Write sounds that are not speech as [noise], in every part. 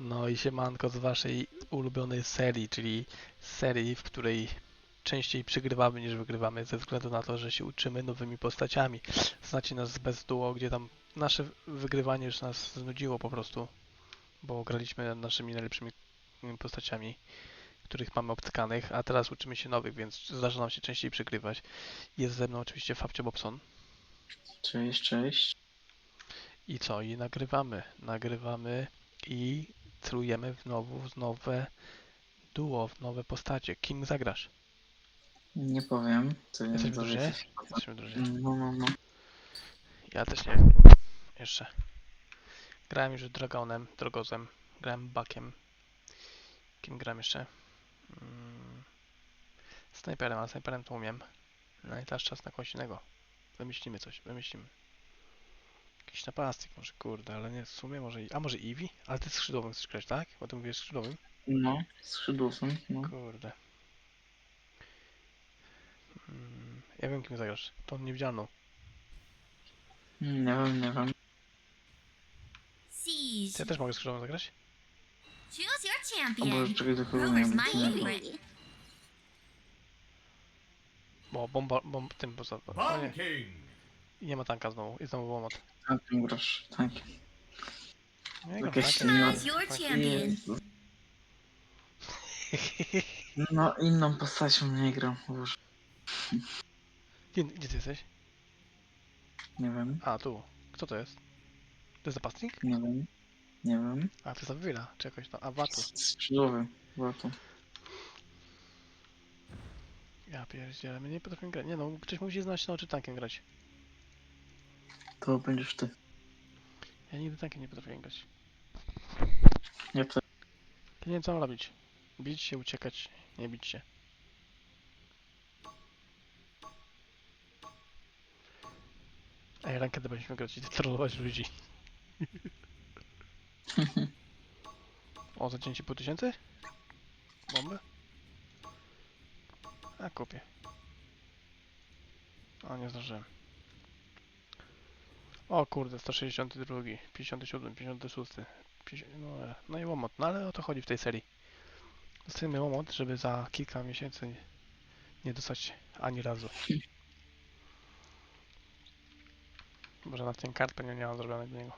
No i siemanko z waszej ulubionej serii, czyli serii, w której częściej przegrywamy niż wygrywamy, ze względu na to, że się uczymy nowymi postaciami. Znacie nas bez duo, gdzie tam nasze wygrywanie już nas znudziło po prostu, bo graliśmy naszymi najlepszymi postaciami, których mamy obcykanych, a teraz uczymy się nowych, więc zdarza nam się częściej przegrywać. Jest ze mną oczywiście Fabcio Bobson. Cześć, cześć. I co? I nagrywamy. Nagrywamy i celujemy w, nowu, w nowe duo, w nowe postacie. Kim zagrasz? Nie powiem, co nie? Jesteśmy w drużynie. No, no, no. Ja też nie wiem. Jeszcze. Grałem już Dragonem, Drogozem. Grałem Buckiem. Kim gram jeszcze? Mm. Snajperem, ale snajperem to umiem. No i teraz czas na kogoś innego. Wymyślimy coś, wymyślimy. Jakiś napastnik może, kurde, ale nie, w sumie może... i- A może Eevee? Ale ty skrzydłowym chcesz grać, tak? Bo ty mówisz skrzydłowym? No, skrzydłowym, no. Kurde. Mm, ja wiem kim zagrasz. Tą niewidzialną. Nie wiem, nie wiem. Siege. Ty ja też mogę skrzydłowym zagrać? Choose your O champion. Boże, czekaj, to chyba nie wiem. my nie wiem. favorite. Bo bomba, bomb, tym poza... O nie, King. i nie ma tanka znowu. I znowu łomot. Tankiem grasz, tankiem. Nie gram Jakaś tankiem. champion. Jezu. No, inną postacią nie gram, Boże. Gdzie, gdzie ty jesteś? Nie wiem, A, tu. Kto to jest? To jest zapasnik? nie wiem. Nie wiem. A, to jest Avila, czy jakoś tam. A, Watu. Skrzydłowy, Watu. Ja pierdzielę, my nie potrafimy grać. Nie no, ktoś musi znać się nauczyć tankiem grać. To będziesz ty. Ja nigdy tankiem nie potrafię grać. Ja to... Ja nie wiem co mam robić. Bić się, uciekać, nie bić się. Ej, rankę będziemy grać i trollować ludzi. o, za 9,5 tysięcy? Bomby? A, kupię. O, nie zdążyłem. O kurde, 162, 57, 56. 50, no, no i łomot, no ale o to chodzi w tej serii. Dostajemy łomot, żeby za kilka miesięcy nie dostać ani razu. [laughs] Może na ten kartę nie, nie mam zrobionego do niego.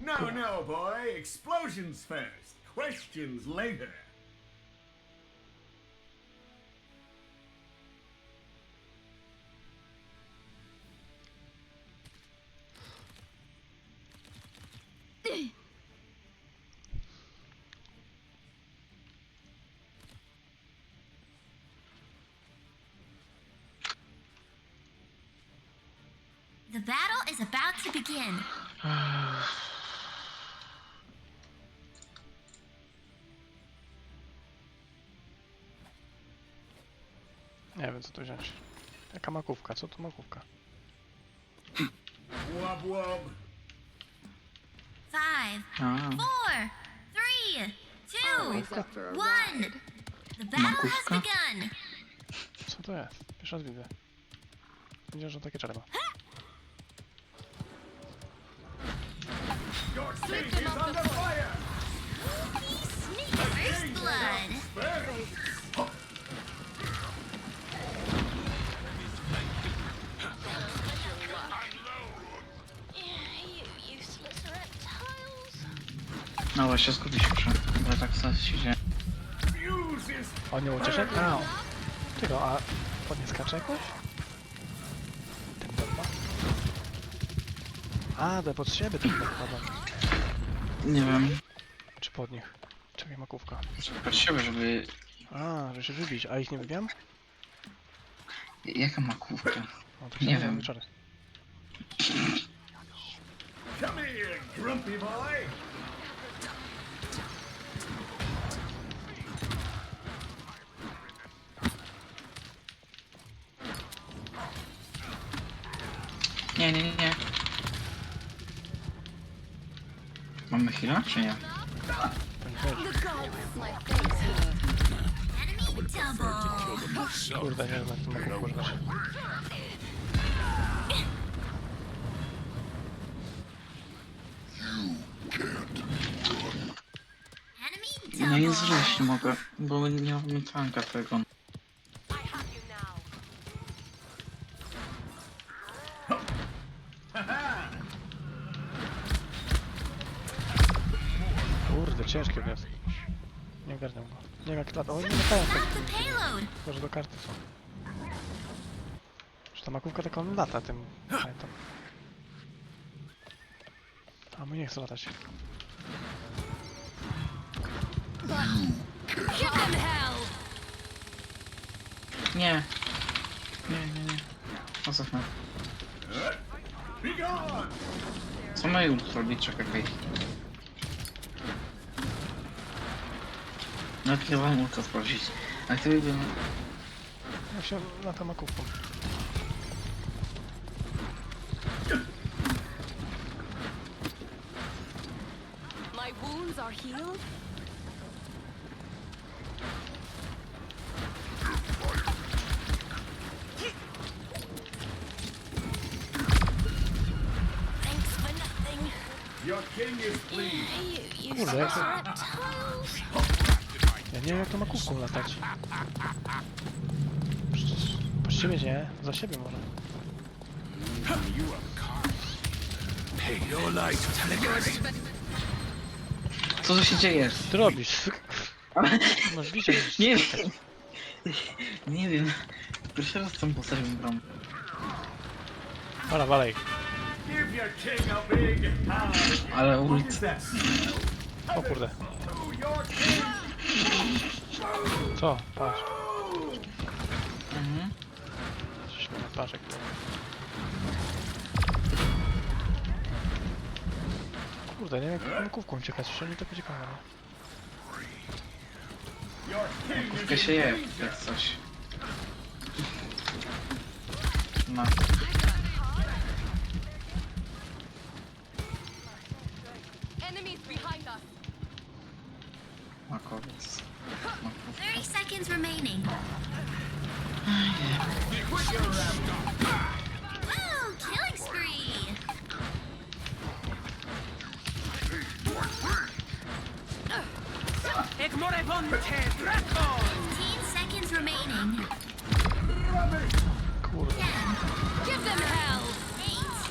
No, no, boy. Explosions first. Questions later. To begin. Nie wiem co tu wziąć. Jaka makówka? Co to makówka? Wub wub. Five, A, four, three, two, Always up for a one. ride. The battle has begun. Co to jest? Pierwszy raz widzę. Wiedziałem, że takie czary ma. [gasps] [clears throat] no właśnie, skupić muszę. Bo tak co się dzieje. O, nie ucieszę? A, Czego, a pod nie skacze jakoś? A, to pod siebie ten podkładam. Nie wiem. Czy pod nich? Czekaj, makówka. Pod siebie, żeby... A, się wybić, a ich nie wybiłem? Jaka makówka? O, to się Nie wiem. czary. come here, grumpy boy. Nie, nie, nie, Mamy chwilę, czy nie? Kurde, nie wiem jak to mogę. No mogę, bo nie mamy tanka tego. Może do karty są. Że ta makówka taka on lata tym. Pamiętam. A mój nie chce latać. Nie. Nie, nie, nie. Zostaw mnie. Co mają robić? Czekaj. Nakrywałem ultra sprawdzić. Aktywuję Ja się lata makówką. My wounds are healed? Thanks for nothing. Your king is pleased. You Kurde, jak to... wiem jak to makówką latać. Przecież... Po siebie nie, za siebie może. Co tu się dzieje? Co ty robisz? [laughs] Masz widzieć. Nie wiem. Nie wiem. Pierwszy raz tą postacią gram. Dobra, walej. Ale smell? O kurde. Co? Patrz. Mhm. Coś mi jak to... Kurde, nie wiem jak makówką uciekać, jeszcze mi to? Your king Tylko is się je, jak coś. No.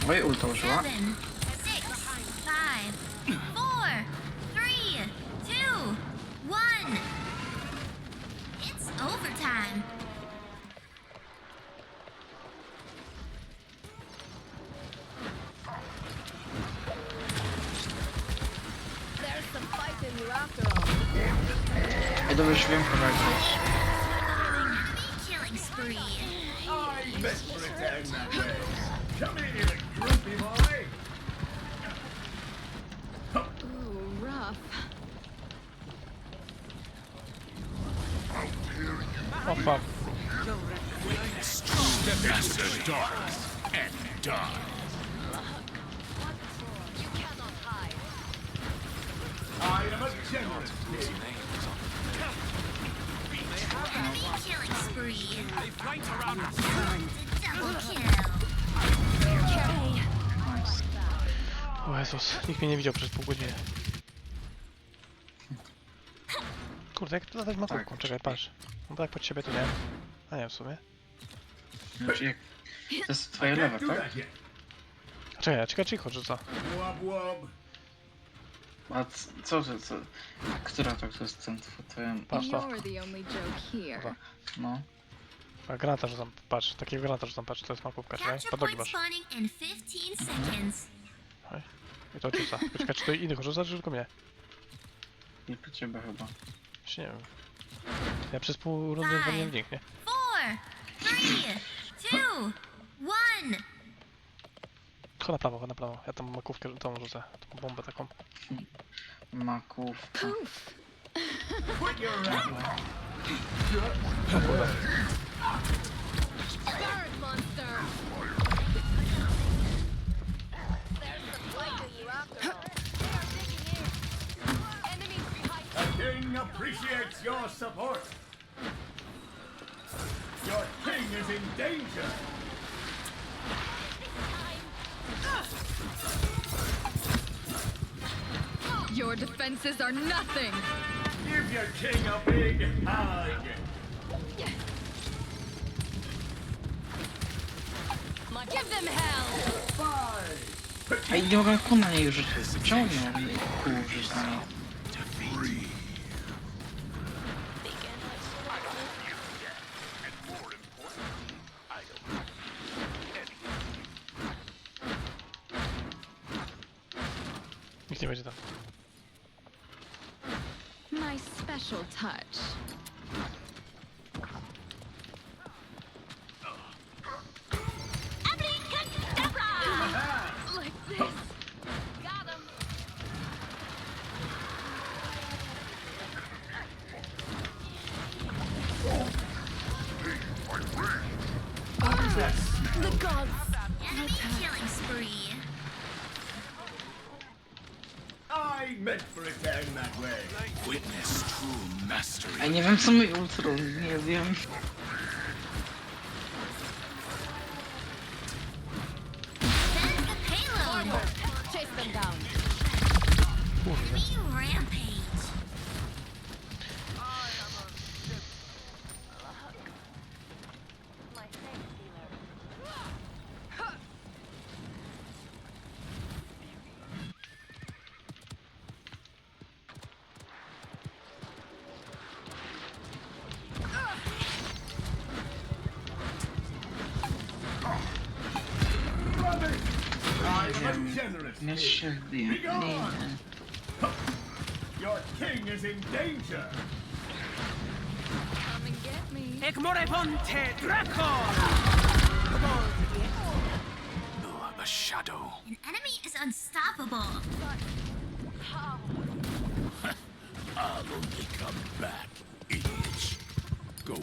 Moje ulta użyła? Kill. Okay. Nice. O Jezus, nikt mnie nie widział przez pół godziny. Kurde, jak to latać makówką? Tak. Czekaj, patrz. No tak pod siebie to nie. A nie, w sumie. Znaczy jak... To jest lewe, do tak? Czekaj, czekaj, czy co? Wob wob. A c- co, co, co? Która to, to jest ten tw- twoja... Patrz to. You're the only joke here. Dobra. No. A granata rzucam, patrz, takiego granata rzucam, patrz, to jest makówka, czekaj, Capture pod nogi point masz. spawning in 15 seconds. I to rzuca. Poczekaj, czy to innych rzuca, czy tylko mnie? Nie po ciebie chyba. Jeszcze nie wiem. Ja przez pół rundy mnie nikt, nie? Four, three, two, one. Chodź na prawo, chodź na prawo. Ja tam makówkę tą rzucę, tą bombę taką. Makówka. Poof. Quit your rambling. King appreciates your support. Your king is in danger. Your defenses are nothing. Give your king a big hug. Give them hell! Five. A i nie mogę kół na My special touch. some a generous Nie king. się wbije. Nie, nie. Your king is in danger. Come and get me. Ek moreponte Draco! A shadow. An enemy is unstoppable. [laughs] I'll only come back, idiots. Go on.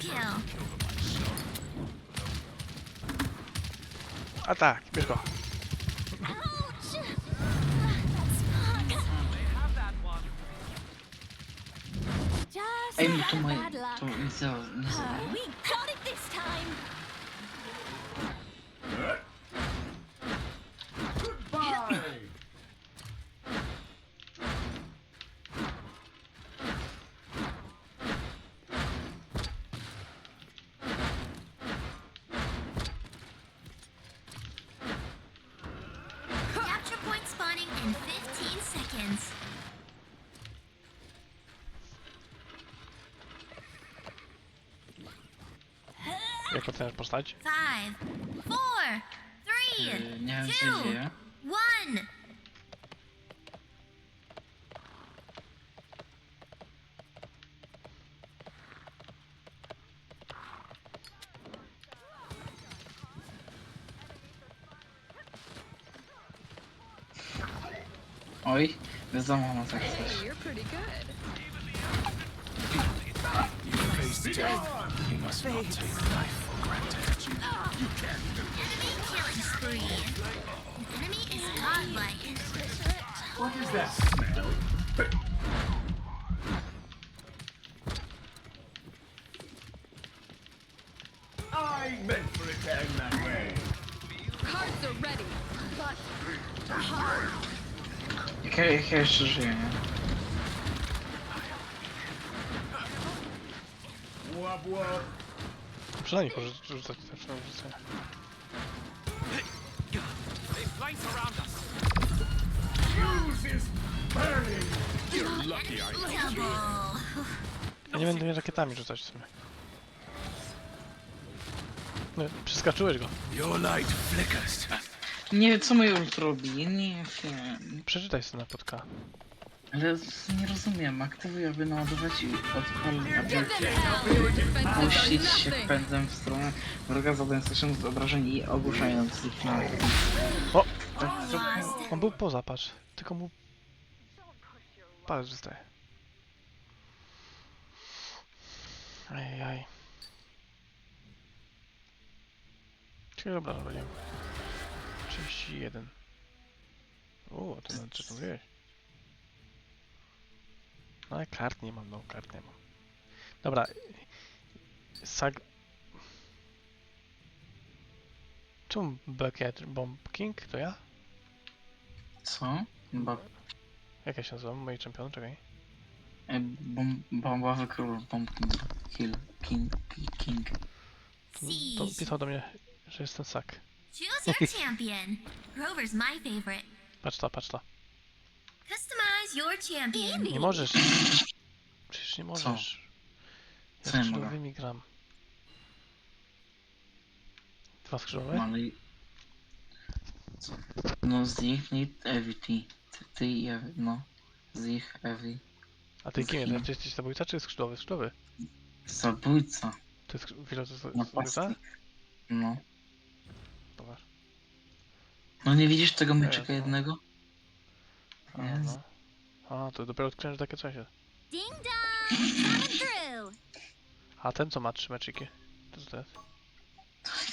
Kill. A tak, bierz go. Ouch. Just Ej, mi to had Oceniasz postać? Five, four, three, Yy, Nie wiem co się two, dzieje. one. Oj, wiadomo no tak coś. You're pretty good. must take. You must not take life for granted. You can't. Enemy killing spree. Enemy is godlike. What is that smell? I meant for repairing that way. Cards are ready, but. Okay, here's the thing. Us. Fuse is burning. Double. Ja nie będę miał rakietami rzucać w sumie. No, przeskoczyłeś go. Your light flickers. Nie wiem co mój ult robi, nie wiem. Przeczytaj sobie na podka. Ale nie rozumiem, aktywuj, aby naładować i odpalić, aby puścić się pędem w stronę wroga, zadając tysiąc obrażeń i ogłuszając ich na... O! Tak, trochę... On był poza, patrz. Tylko mu... Palec zostaje. Ajajaj. Czyli dobra, no będziemy. 31. O, to nawet co to mówiłeś? No ale kart nie mam, no kart nie mam. Dobra. Sag... Czemu Bucket Bomb King? To ja? Co? Ba... Jak ja się nazywam? Moi czempiony? Czekaj. e, Bom... Bombowy król, bomb kill, king, king, king. To Siege. pisał do mnie, że jestem sak. Choose your champion. Rover's my favorite. Patrz to, patrz to. Customize your champion. Nie możesz. Przecież nie możesz. Ja Co nie z mogę? skrzydłowymi gram. Dwa No skrzydłowe? ale... Co? No z ich need Evi, ty. Ty, ty i Evi, no. Z ich Evi. A ty kim jesteś? Ty jesteś zabójca czy skrzydłowy? Skrzydłowy. Zabójca. To jest to jest Napastnik. No. Dobra. No nie widzisz tego Nie, myczyka no. jednego? A, no. A, to dopiero odkryłem, że takie coś jest. Ding dong. Coming through. A ten co ma trzy meczyki? To co to jest?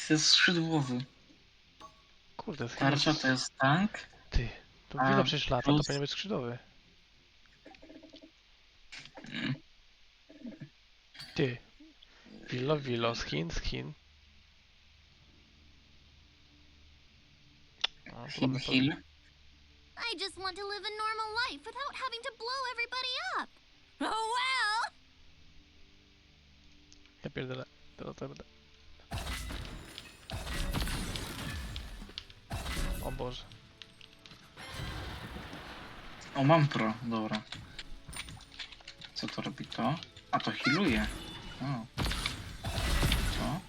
To jest skrzydłowy. Kurde, jest Tarcza to jest tank. Ty. To A, przecież lata, to plus- powinien być skrzydłowy. Mm. Ty. Wilo, Wilo, skin, skin. A, są. heal. I just want to live a normal life without having to blow everybody up. Oh well. Ja pierdolę. To, to. O Boże. O, mam pro, dobra. Co to robi to? A to healuje. O. Co?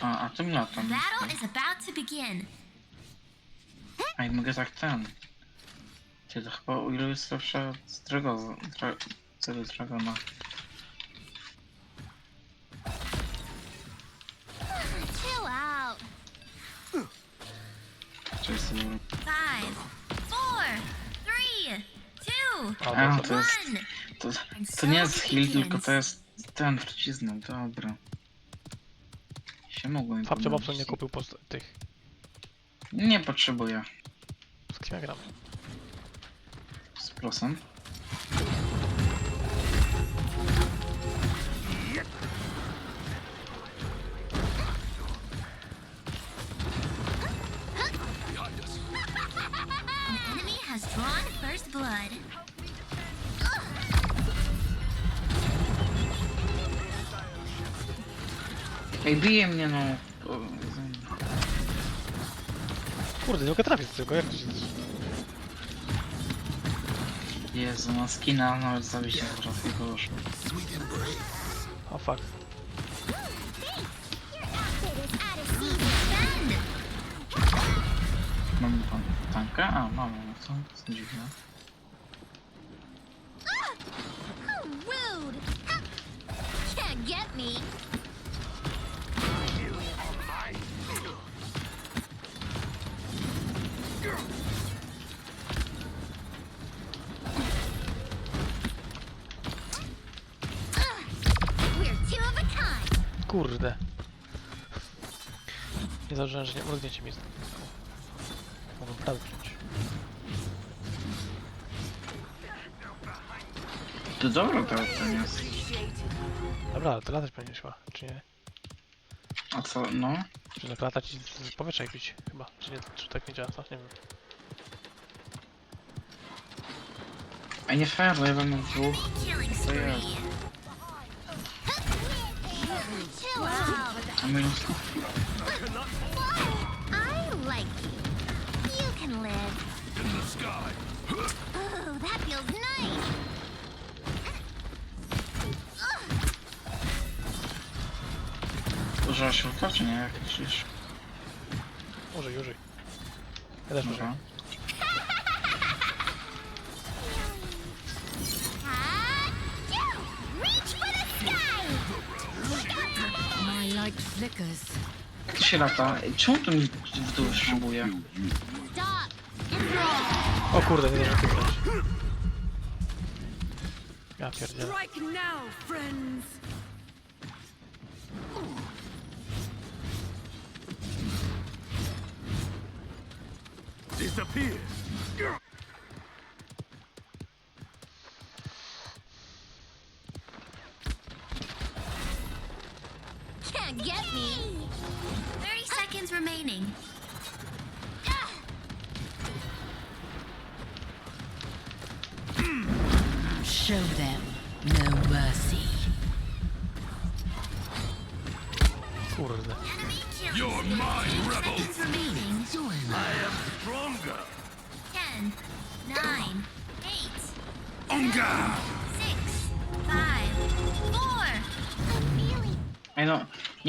A, a tym latam. Battle is about to begin. A i mogę tak ten. Ty to chyba o ile jest dra, tego Dragona. Chill out. Czy jest to Five, four, three, two, A, to jest. one. To, to nie jest heal, tylko to jest ten trucizna, dobra. Się mogłem Fabcio. Bobson nie kupił post- tych. Nie potrzebuję. Ja gram? Z blood. Ej, bije mnie no. O, Kurde, nie mogę trafić tego, jak to się... Jezu, no skina nawet zabicie zaraz jego już. O fuck. Mamy tanka? A, mamy, no to co dziwne. Kurde. Nie założyłem, że nie mrugniecie mi z Mogę prawie wziąć. To dobro to ten jest. Dobra, ale to latać będziesz chyba, czy nie? A co, no? Czy tak latać i z z powietrza ich bić chyba, czy nie, czy tak nie działa, co? Nie wiem. A nie fair, bo ja mam dwóch. To ja. Spree. Chill out. A my. I like you. You can live. In the sky. Oh, that feels nice. Używa się ulta, czy nie? Jak myślisz? Użyj, użyj. Ja też użyję. Jak to się lata? Ej, Czemu to mi w dół szybuje? O kurde, nie zdążyłem kliknąć. Ja pierdzielę. Strike now, friends. Disappear. Can't get me! 30 seconds remaining. Show them no mercy. Kurde. You're mine, rebel. Seconds remaining. I am stronger. 10, 9, 8, Onga.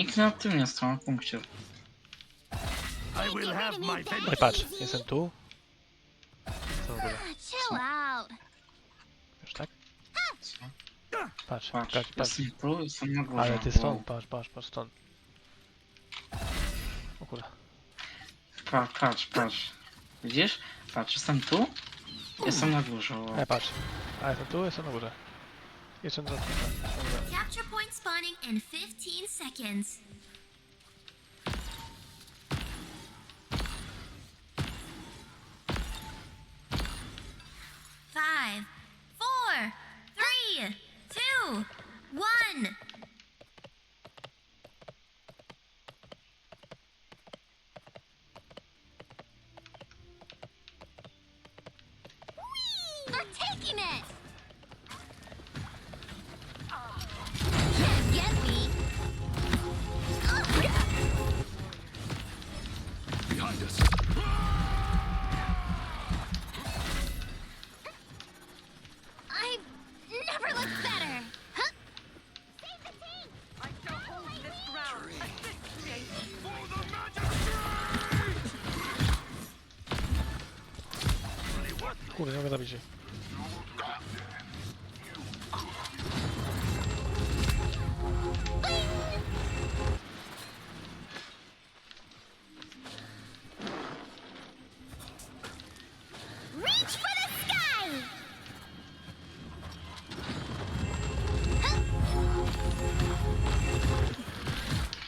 Nikt na tym nie stał na punkcie. I will have my No i vengeance. patrz, jestem tu. Co w ogóle? Chill out. Już tak? Co? Patrz, Patrz, patrz, patrz. jestem tu, jestem na górze. Ale ty Wow. stąd, patrz, patrz, patrz stąd. O kurde. Pa, patrz, patrz. Widzisz? Patrz, jestem tu, jestem na górze. wow. E, patrz. A jestem tu, jestem na górze. Jestem na górze. Dobra. Capture point spawning in 15 seconds. Five, Kurde, nie mogę zabić jej. Reach for the sky!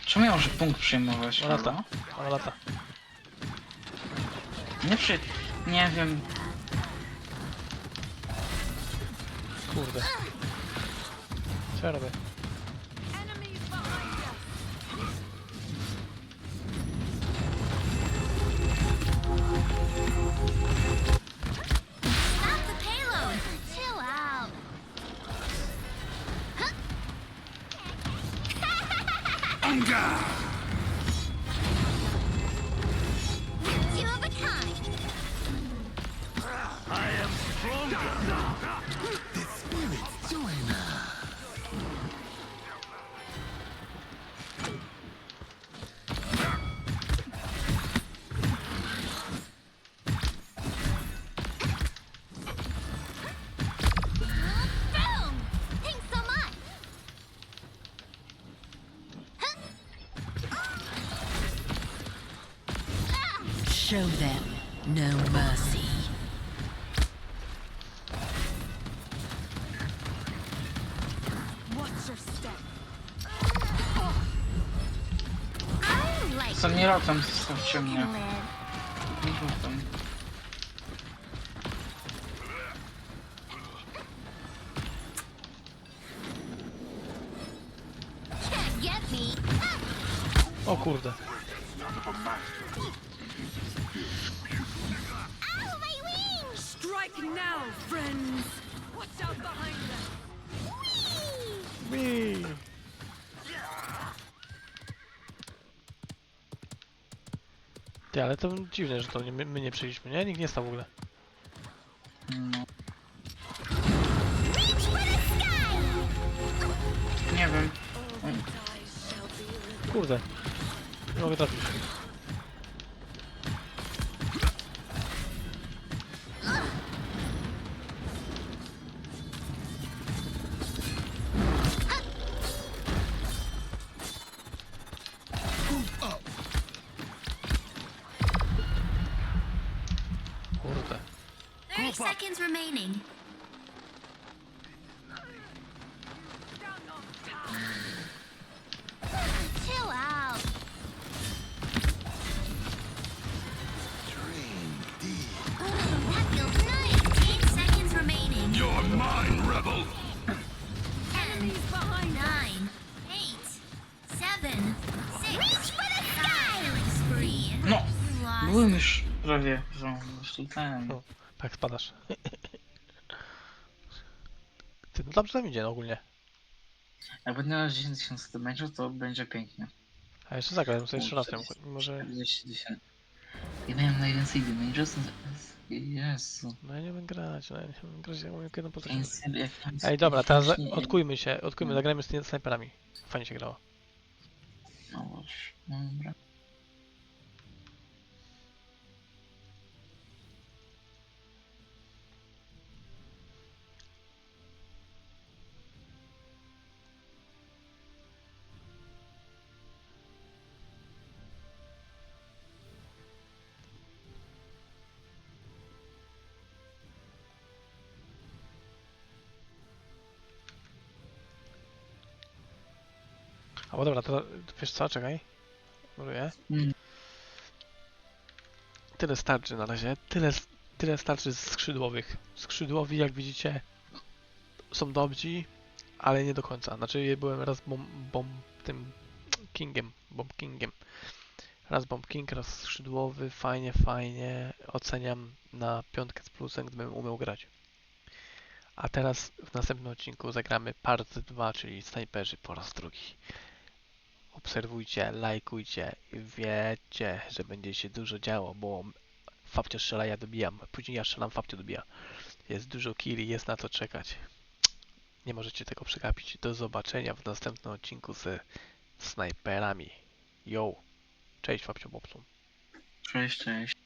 Czemu ja muszę punkt przyjmować? Ona lata, ona lata. Nie przy... Nie wiem. Co ja Show them no mercy. Watch your step. I like Co nie latam, ale to dziwne, że to nie, my, my nie przyjęliśmy, nie? Nikt nie stał w ogóle. No. Nie wiem. Kurde. Nie mogę trafić. Ten. O. Tak spadasz. Ty, no dobrze tam idzie no, ogólnie. Jak będę miał 10 tysięcy damage'u, to będzie pięknie. A jeszcze zagram sobie jeszcze raz. ją. Może... 40 tysięcy. Ja miałem najwięcej damage'u z... Jezu. No ja nie wiem grać, no ja nie wiem grać, ja mam jedną jak tam Ej, dobra, teraz za- nie- odkujmy się, odkujmy, zagrajmy z tymi snajperami. Fajnie się grało. No już, no dobra. A bo dobra, to wiesz co, czekaj. Mruję. Mm. Tyle starczy na razie. Tyle, tyle starczy z skrzydłowych. Skrzydłowi, jak widzicie, są dobrzy, ale nie do końca. Znaczy, ja byłem raz bomb, bomb tym Kingiem, Bomb Kingiem. Raz Bomb King, raz skrzydłowy, fajnie, fajnie. Oceniam na piątkę z plusem, gdybym umiał grać. A teraz w następnym odcinku zagramy part 2, czyli snajperzy po raz drugi. Obserwujcie, lajkujcie i wiecie, że będzie się dużo działo, bo Fabcio strzela, ja dobijam. Później ja strzelam, Fabcio dobija. Jest dużo killi, jest na to czekać. Nie możecie tego przegapić. Do zobaczenia w następnym odcinku ze snajperami. Yo! Cześć Fabcio Bobson. Cześć, cześć.